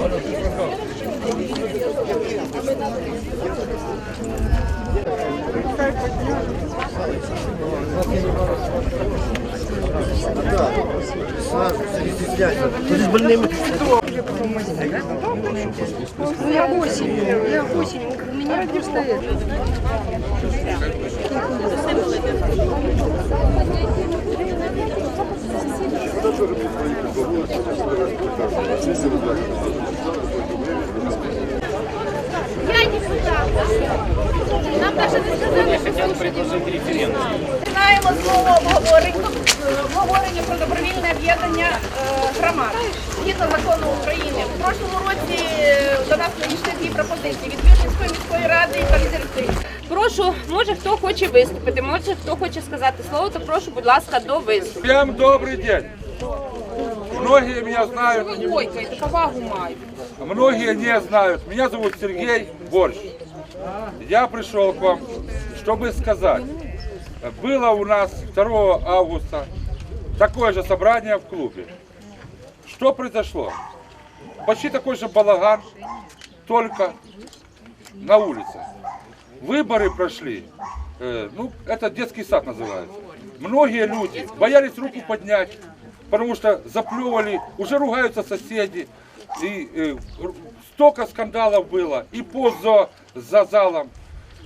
Ну, я осенью, я осенью, у меня просто это. Я хоче виступити, може хто хоче сказати слово, то прошу, будь ласка, до виступу. Всем добрый день. Многие меня знают, Ой, повагу маю. многие не знают. Меня зовут Сергей Борщ. Я пришел к вам, чтобы сказать, было у нас 2 августа такое же собрание в клубе. Что произошло? Почти такой же балаган, только на улице. Выборы прошли, э, ну, это детский сад называется. Многие люди боялись руку поднять, потому что заплевывали, уже ругаются соседи. И э, столько скандалов было, и поза за залом.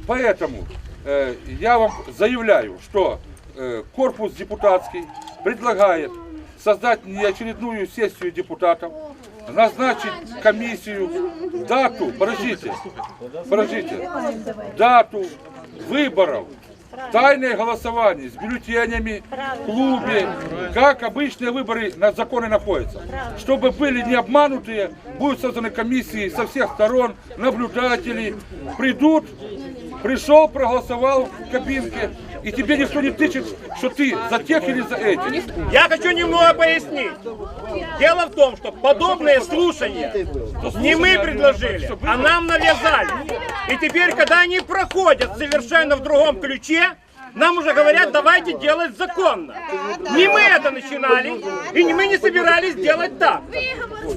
Поэтому э, я вам заявляю, что э, корпус депутатский предлагает создать неочередную сессию депутатов, назначить комиссию, дату, подождите, подождите, дату выборов, тайное голосование с бюллетенями в клубе, как обычные выборы на законы находятся. Чтобы были не обманутые, будут созданы комиссии со всех сторон, наблюдатели, придут, пришел, проголосовал в кабинке, и тебе никто не тычет, что ты за тех или за этих. Я хочу немного пояснить. Дело в том, что подобные слушания не мы предложили, а нам навязали. И теперь, когда они проходят совершенно в другом ключе, нам уже говорят, давайте делать законно. Не мы это начинали, и не мы не собирались делать так.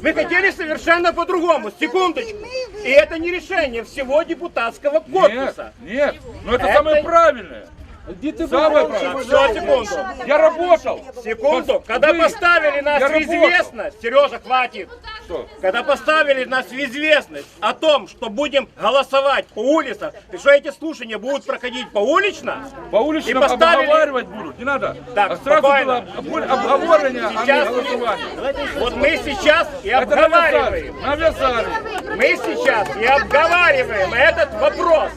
Мы хотели совершенно по-другому. Секундочку. И это не решение всего депутатского Нет, корпуса. нет, но это, Это- самое правильное. Самое правильное. Все, секунду. Я работал. Секунду, когда вы- поставили нас Я в работал. известность, Сережа, хватит. Что? Когда поставили нас в известность о том, что будем голосовать по улицам, и что эти слушания будут проходить по улично, По улице И поставили- обговаривать будут, не надо. Так, а сразу спокойно. было обго- обговорение, а не Сейчас- голосование. вот мы сейчас и Это навязали, обговариваем. навязали. Мы сейчас и обговариваем этот вопрос.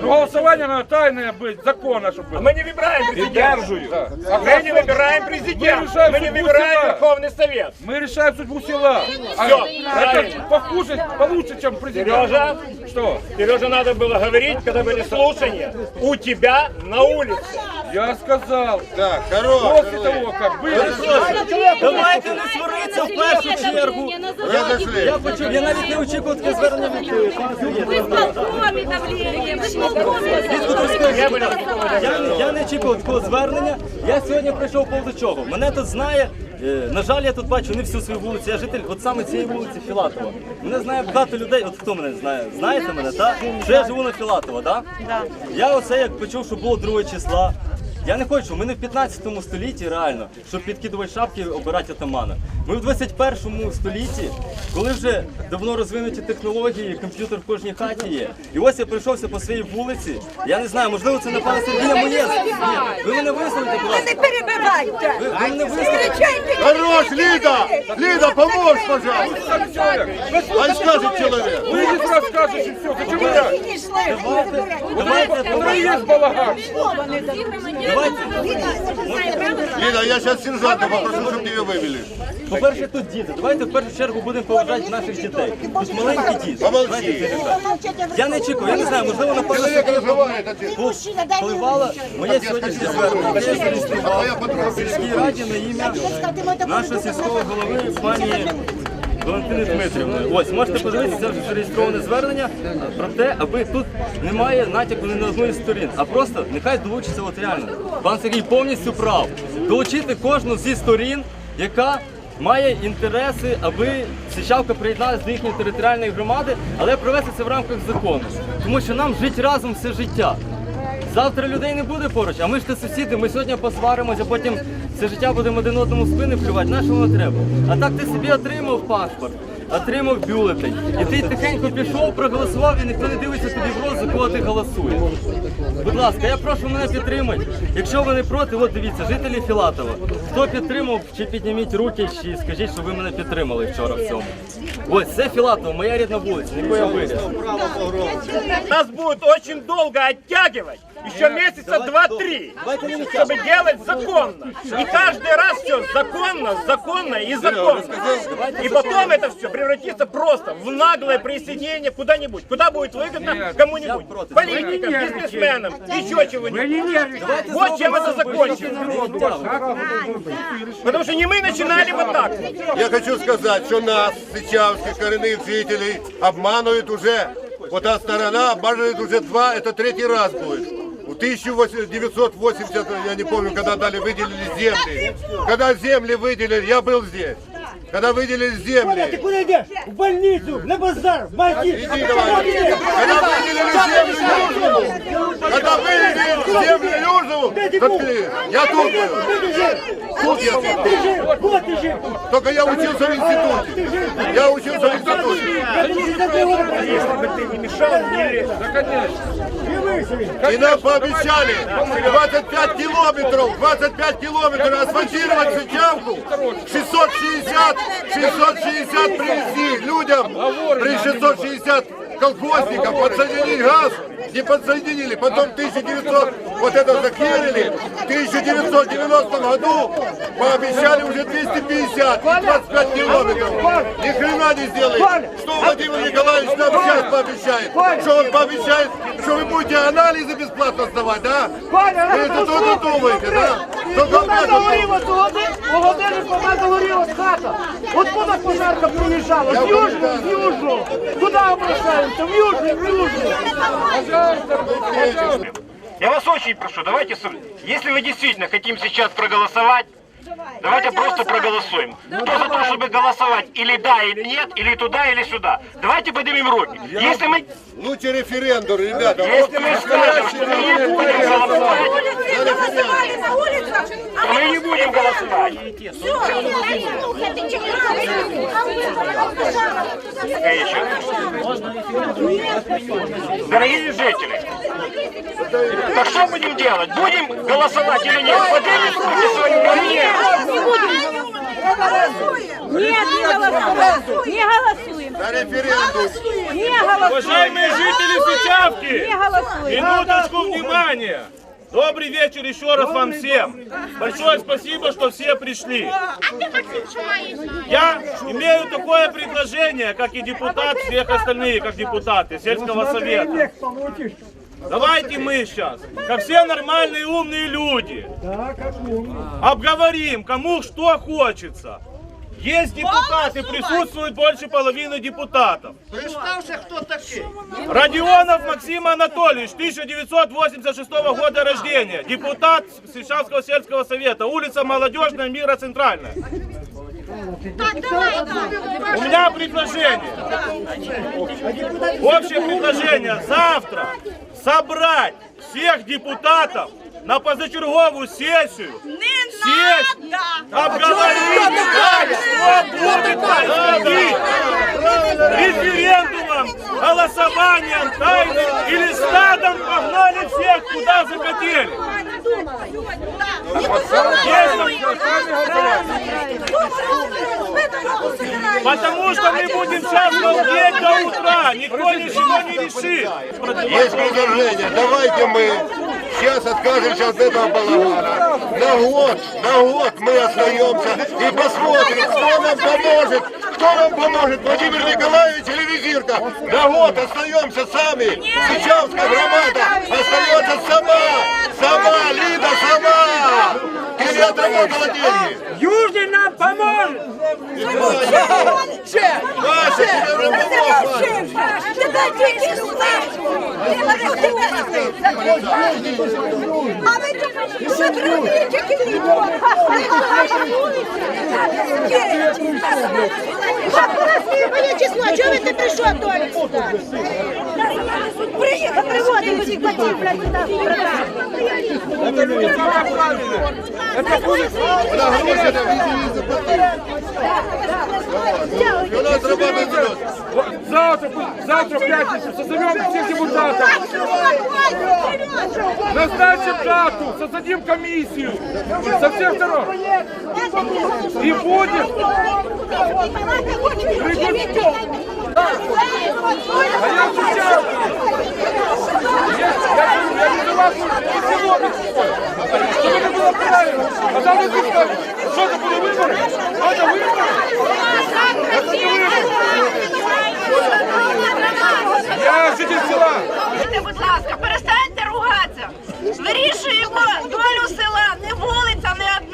Но голосование надо тайное быть, законно, чтобы А было. мы не выбираем президента. Да. Мы не выбираем президента. Мы решаем Мы не судьбу выбираем села. Верховный Совет. Мы решаем судьбу села. А Всё, это правильно. похуже, получше, чем президент. Сережа, Что? Сережа, надо было говорить, когда были слушания, у тебя на улице. Я сказал. Так, хорош. После того, как были... Давайте не сваритися в першу чергу. Разошли. Я почув, я навіть не очікував таке звернення від е, пана Сергія. Вы в полкоме давление, вы в полкоме Я были такого Я, не- я не очікував такого звернення. Я сьогодні прийшов поводу чого. Мене тут знає. е, На жаль, я тут бачу не всю свою вулицю. Я житель от саме цієї вулиці Філатова. Мене знає багато людей. От хто мене знає? Знаєте мене, так? Що я живу на Філатова, так? Я оце як почув, що було 2 числа. Я не хочу, ми не в 15 столітті реально, щоб підкидувати шапки обирати атамана. Ми в 21 столітті, коли вже давно розвинуті технології, комп'ютер в кожній хаті є. І ось я прийшовся по своїй вулиці. Я не знаю, можливо, це не пане Сергія моє. Ви мене висловите, будь ласка. перебивайте! Ви, ви мене висловите. Хорош, Лида! Лида, помочь, пожалуйста. Сами человек. Ай скажет человек. Вы не расскажешь и все. Зачем вы так? Давайте, Это и давайте, есть балаган. давайте. Лида, я сейчас сержанта попрошу, чтобы тебя вывели. По-перше, тут діти. Давайте в першу чергу будемо поважати наших дітей. Тут маленькі діти. Помолчи. Знаєте, Я не чекав, я не знаю, можливо, на пане Человек Сергія разговаривает, отец. впливала моє сьогоднішнє звернення. Я зареєстрував в сільській раді на ім'я нашого сільського голови пані Валентиною Дмитрівною. Ось, можете подивитися, це вже зареєстроване звернення про те, аби тут немає натяку ні на одну із сторін, а просто нехай долучиться от реально. Пан Сергій повністю прав. Долучити кожну зі сторін, яка має інтереси, аби Сичавка приєдналася до їхньої територіальної громади, але провести це в рамках закону. Тому що нам жити разом все життя. Завтра людей не буде поруч, а ми ж те сусіди, ми сьогодні посваримося, потім все життя будемо один одному спини вкривати. На що воно треба? А так ти собі отримав паспорт, отримав бюлетень. І ти тихенько пішов, проголосував, і ніхто не дивиться тобі в рот, за кого ти голосуєш. Будь ласка, я прошу мене підтримати. Якщо ви не проти, от дивіться, жителі Філатова. Хто підтримав, чи підніміть руки, чи скажіть, що ви мене підтримали вчора в цьому. Ось це Філатово, моя рідна вулиця, ніхуя виріс. Нас будет очень долго оттягивать. Еще месяца два-три, чтобы делать законно. И каждый раз все законно, законно и законно. И потом это все превратится просто в наглое присоединение куда-нибудь. Куда будет выгодно кому-нибудь. Политикам, бизнесменам, еще чего-нибудь. Вот чем это закончится. Потому что не мы начинали вот так. Я хочу сказать, что нас, сычавских коренных жителей, обманывают уже. Вот та сторона обманывает уже два, это третий раз будет. В 1980, я не помню, когда дали, выделили земли. Когда земли выделили, я был здесь. Когда выделили земли. куда идешь? В больницу, на базар, в магазин. Иди давай. Когда выделили землю Южному, когда выделили землю Южному, заткни. я тут был. Тут я был. Ты жив, вот ты жив. Только я учился в институте. Я учился в институте. Не ты. Если бы ты не мешал, или... И нам пообещали 25 километров, 25 километров асфальтировать Сычавку, 660, 660 привезли людям, при 660 колхозникам подсоединить газ, не подсоединили, потом 1900, вот это захерили, в 1990 году пообещали уже 250 и 25 километров, ни хрена не сделали, что Владимир Николаевич нам сейчас пообещает, что он пообещает, что вы будете анализы бесплатно сдавать, да? Вы это только думаєте, да? Только об Вона этом загоріла у годин, у годиннику вона загорілась хата. Откуда пожарка приїжджала? З Южного, з Южного. Куди обращаємося? В Южний, в Южний. Я вас очень прошу, давайте, если вы действительно хотим сейчас проголосовать, давайте просто проголосуем. Кто за то, чтобы голосовать или да, или нет, или туда, или сюда. Давайте поднимем руки. Если мы, Лучше референдум, ребята. если мы скажем, что мы не будем голосовать, то мы не будем голосовать. Дорогие жители, так что будем делать? Будем голосовать или нет? Поднимем руки свои нет? Не голосуем. Не голосуем. На референдум. Не голосуем. Уважаемые жители Сычавки, Не голосуем. минуточку внимания. Добрый вечер еще раз вам всем. Большое спасибо, что все пришли. Я имею такое предложение, как и депутат, всех остальные, как депутаты сельского совета. Давайте мы сейчас, как все нормальные умные люди, обговорим, кому что хочется. Есть депутаты, присутствует больше половины депутатов. Родионов Максим Анатольевич, 1986 года рождения, депутат Сельчавского сельского совета, улица Молодежная, Мира Центральная. У меня предложение. Общее предложение завтра собрать всех депутатов на позачерговую сессию. Сесть, обговорить, что будет происходить референдумом, голосованием, тайным или стадом погнали всех куда захотели. Потому что мы будем сейчас молчать до утра, никто ничего не решит. Есть предложение. Давайте мы сейчас откажемся от этого балагана. На год, на год мы остаемся и посмотрим, кто нам поможет. Кто нам поможет, Владимир Николаевич или Визирка? На год остаемся сами. Сычавская громада остается сама. Сама, Лида, сама. Ты не отработала деньги. Южный нам поможет. Тебе тільки. А ви чого ви не прийшов Толік сюди? Приїхав, приводив усіх батьків, блядь, сюди. Вона гроші на візі заплатила. Вона зробила Вот Завтра, завтра в пятницу созовем всех депутатов. Назначим дату, создадим комиссию со всех сторон. И будет. А я отвечаю. Я, я, я не согласен, не сегодня. Чтобы это было правильно. А завтра ты скажешь, что это были выборы? Это выборы? Это не выборы. Я житель села. Слухайте, будь ласка, перестаньте ругатися. Вирішуємо долю села. Не вулиця, не одна,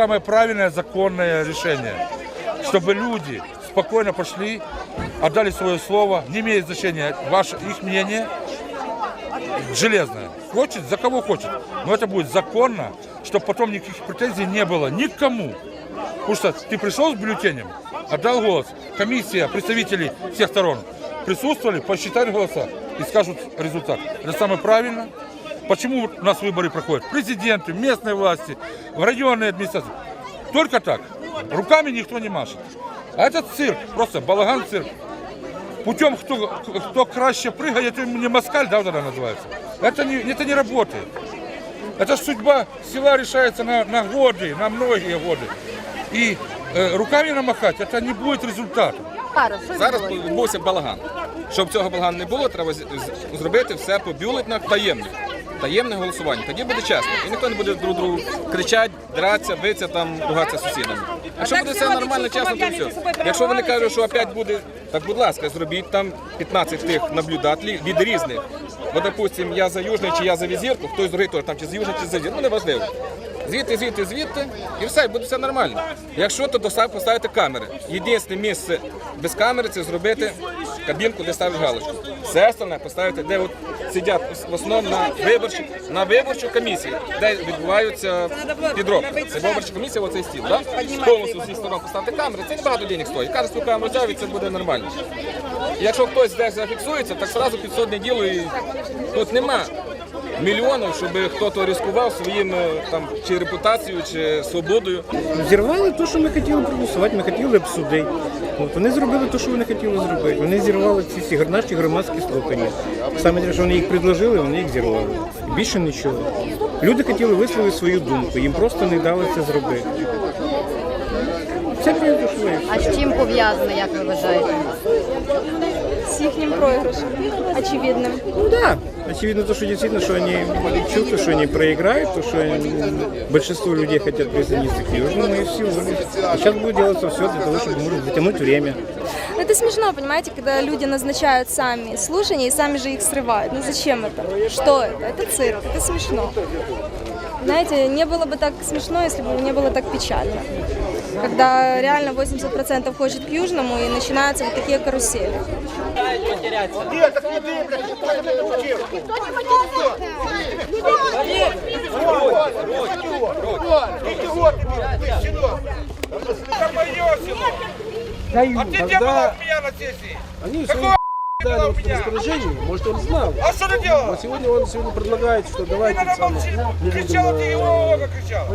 Самое правильное законное решение, чтобы люди спокойно пошли, отдали свое слово, не имеет значения ваше их мнение, железное. Хочет, за кого хочет. Но это будет законно, чтобы потом никаких претензий не было никому. Потому что ты пришел с бюллетенем, отдал голос, комиссия, представители всех сторон присутствовали, посчитали голоса и скажут результат. Это самое правильно. Почему у нас выборы проходят? Президенты, местные власти, районные администрации. Только так. Руками никто не машет. А этот цирк, просто балаган цирк. Путем, кто, кто краще прыгает, это не москаль, да, вот она называется. Это не, это не работает. Это ж судьба села решается на, на годы, на многие годы. И э, руками намахать, это не будет результата. Зараз відбувся балаган. Щоб цього балагану не було, треба з- з- зробити все по бюлетнях таємне. Таємне голосування. Тоді буде чесно. І ніхто не буде друг другу кричати, дратися, битися, там, ругатися з сусідами. Якщо буде все нормально, чесно, то все. Якщо вони кажуть, що опять буде, так будь ласка, зробіть там 15 тих наблюдателів від різних. Бо, допустим, я за Южний чи я за візірку, хтось другий теж там чи з Южний, чи за Зір, ну не важливо. Звідти, звідти, звідти, і все, буде все нормально. Якщо то поставити камери. Єдине місце без камери це зробити кабінку, де ставиш галочку. Все остальне поставити, де от сидять в основному на виборчу, на виборчу комісію, де відбуваються підробки. Це виборча комісія, оцей стіл, да? повністю з сторон поставити камери, це небагато денег стоїть. Каже, що камеру взяв і це буде нормально. І Якщо хтось десь зафіксується, так одразу підсудне діло і тут нема мільйонів, щоб хтось ризикував своїм е, там чи репутацією, чи свободою. Зірвали те, що ми хотіли проголосувати, ми хотіли обсудити. От вони зробили те, що вони хотіли зробити. Вони зірвали ці всі наші громадські слухання. Саме те, що вони їх предложили, вони їх зірвали. Більше нічого. Люди хотіли висловити свою думку, їм просто не дали це зробити. Це прям. А з чим пов'язано, як ви вважаєте? З їхнім програшем, очевидним. Ну да. Очевидно, то, что действительно, что они чувствуют, что они проиграют, то, что они- большинство людей хотят присоединиться к Южному, и все. И сейчас будет делаться все для того, чтобы, может, затянуть время. Это смешно, понимаете, когда люди назначают сами слушания и сами же их срывают. Ну зачем это? Что это? Это цирк, это смешно. Знаете, не было бы так смешно, если бы не было так печально. Когда реально 80% хочет к Южному и начинаются вот такие карусели. Где? Так не ты, блядь, кто тебя научил? Это мое село. А ты где была у меня на сессии? Они Какого дали у меня? распоряжение, может он знал. А что ты делала? Сегодня он сегодня предлагает, что давайте Надо самое, молчи. не Кричала ты будем, его, э, кричала.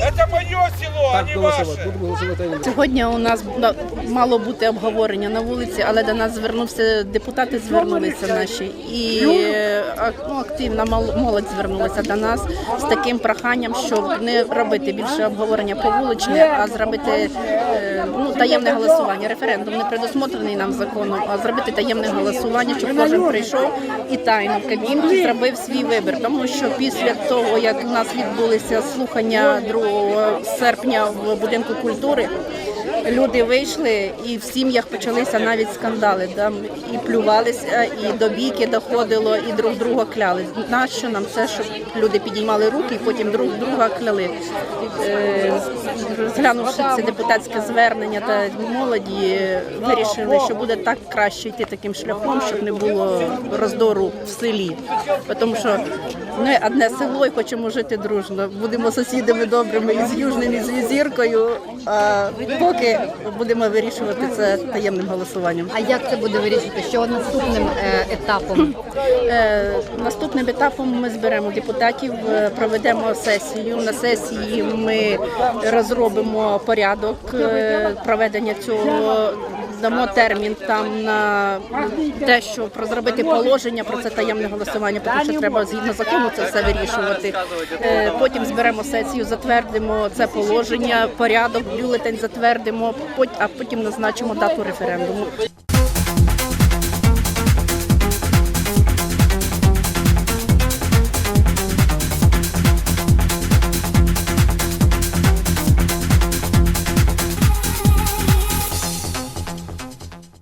Это мое село, а так не голосовать, ваше. будем голосовать, а не Сьогодні у нас да, мало бути обговорення на вулиці, але до нас звернувся депутати, звернулися наші, і е, ак- ну, активна мол- молодь звернулася до нас з таким проханням, щоб не робити більше обговорення по вуличне, а зробити е, ну, таємне голосування. Референдум не предусмотрений нам законом, а зробити таємне голосування, щоб кожен прийшов і тайно в кабінці зробив свій вибір. Тому що після того, як у нас відбулися слухання 2 серпня в будинку культури. Люди вийшли і в сім'ях почалися навіть скандали. Там і плювалися, і до бійки доходило, і друг друга кляли. Нащо нам це, щоб люди підіймали руки і потім друг друга кляли? Е, Розглянувши це депутатське звернення та молоді, вирішили, що буде так краще йти таким шляхом, щоб не було роздору в селі. Тому що ми одне село і хочемо жити дружно. Будемо сусідами добрими і з Южним, і з Візіркою. А поки будемо вирішувати це таємним голосуванням. А як це буде вирішити? Що наступним е, етапом? Е, Наступним етапом ми зберемо депутатів, е, проведемо сесію. На сесії ми розробимо порядок е, проведення цього. Дамо термін там на те, щоб розробити положення про це таємне голосування, тому що треба згідно закону це все вирішувати. Е, Потім зберемо сесію, затвердимо це положення, порядок, бюлетень затвердимо, пот- а потім назначимо дату референдуму.